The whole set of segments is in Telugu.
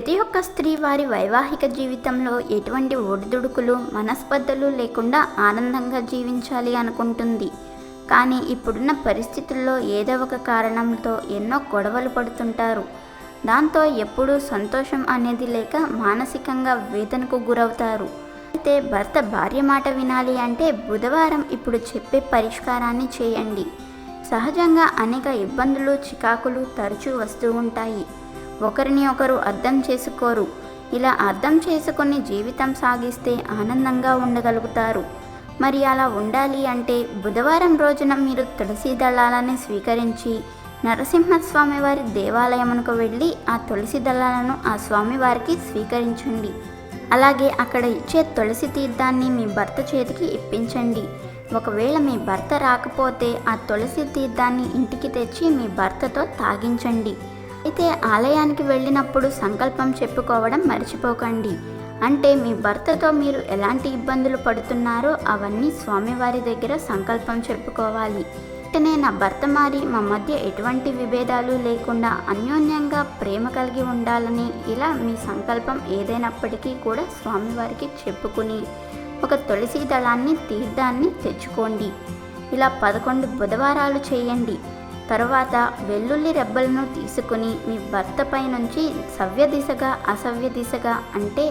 ప్రతి ఒక్క స్త్రీ వారి వైవాహిక జీవితంలో ఎటువంటి ఒడిదుడుకులు మనస్పర్ధలు లేకుండా ఆనందంగా జీవించాలి అనుకుంటుంది. కానీ ఇప్పుడున్న పరిస్థితుల్లో ఏదో ఒక కారణంతో ఎన్నో గొడవలు పడుతుంటారు. దాంతో ఎప్పుడూ సంతోషం అనేది లేక మానసికంగా వేదనకు గురవుతారు. అయితే భర్త భార్య మాట వినాలి అంటే బుధవారం ఇప్పుడు చెప్పే పరిష్కారాన్ని చేయండి. సహజంగా అనేక ఇబ్బందులు చికాకులు తరచూ వస్తూ ఉంటాయి. ఒకరిని ఒకరు అర్థం చేసుకోరు. ఇలా అర్థం చేసుకొని జీవితం సాగిస్తే ఆనందంగా ఉండగలుగుతారు. మరి అలా ఉండాలి అంటే బుధవారం రోజున మీరు తులసి దళాలని స్వీకరించి నరసింహస్వామి వారి దేవాలయమునకు వెళ్ళి ఆ తులసి దళాలను ఆ స్వామివారికి స్వీకరించండి. అలాగే అక్కడ ఇచ్చే తులసి తీర్థాన్ని మీ భర్త చేతికి ఇప్పించండి. ఒకవేళ మీ భర్త రాకపోతే ఆ తులసి తీర్థాన్ని ఇంటికి తెచ్చి మీ భర్తతో తాగించండి. అయితే ఆలయానికి వెళ్ళినప్పుడు సంకల్పం చెప్పుకోవడం మర్చిపోకండి. అంటే మీ భర్తతో మీరు ఎలాంటి ఇబ్బందులు పడుతున్నారో అవన్నీ స్వామివారి దగ్గర సంకల్పం చెప్పుకోవాలి. వెంటనే నా భర్త మారి మా మధ్య ఎటువంటి విభేదాలు లేకుండా అన్యోన్యంగా ప్రేమ కలిగి ఉండాలని ఇలా మీ సంకల్పం ఏదైనప్పటికీ కూడా స్వామివారికి చెప్పుకుని ఒక తులసి దళాన్ని తీర్థాన్ని తెచ్చుకోండి. ఇలా పదకొండు బుధవారాలు చేయండి. తర్వాత వెల్లుల్లి రెబ్బలను తీసుకుని మీ భర్తపై నుంచి సవ్య దిశగా అసవ్య దిశగా అంటే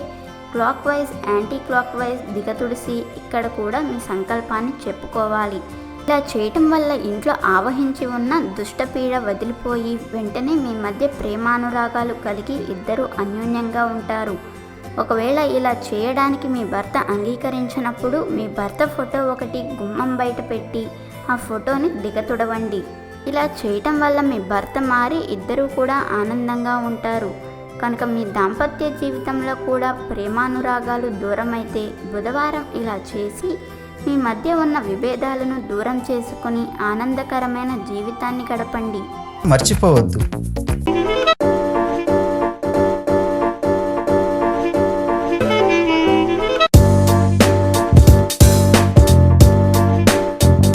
clockwise anticlockwise దిగతుడిసి ఇక్కడ కూడా మీ సంకల్పాన్ని చెప్పుకోవాలి. ఇలా చేయటం వల్ల ఇంట్లో ఆవహించి ఉన్న దుష్టపీడ వదిలిపోయి వెంటనే మీ మధ్య ప్రేమానురాగాలు కలిగి ఇద్దరు అన్యోన్యంగా ఉంటారు. ఒకవేళ ఇలా చేయడానికి మీ భర్త అంగీకరించినప్పుడు మీ భర్త ఫోటో ఒకటి గుమ్మం బయట పెట్టి ఆ ఫోటోని దిగతుడవండి. ఇలా చేయటం వల్ల మీ భర్త మారి ఇద్దరూ కూడా ఆనందంగా ఉంటారు. కనుక మీ దాంపత్య జీవితంలో కూడా ప్రేమానురాగాలు దూరమైతే బుధవారం ఇలా చేసి మీ మధ్య ఉన్న విభేదాలను దూరం చేసుకుని ఆనందకరమైన జీవితాన్ని గడపండి. మర్చిపోవద్దు.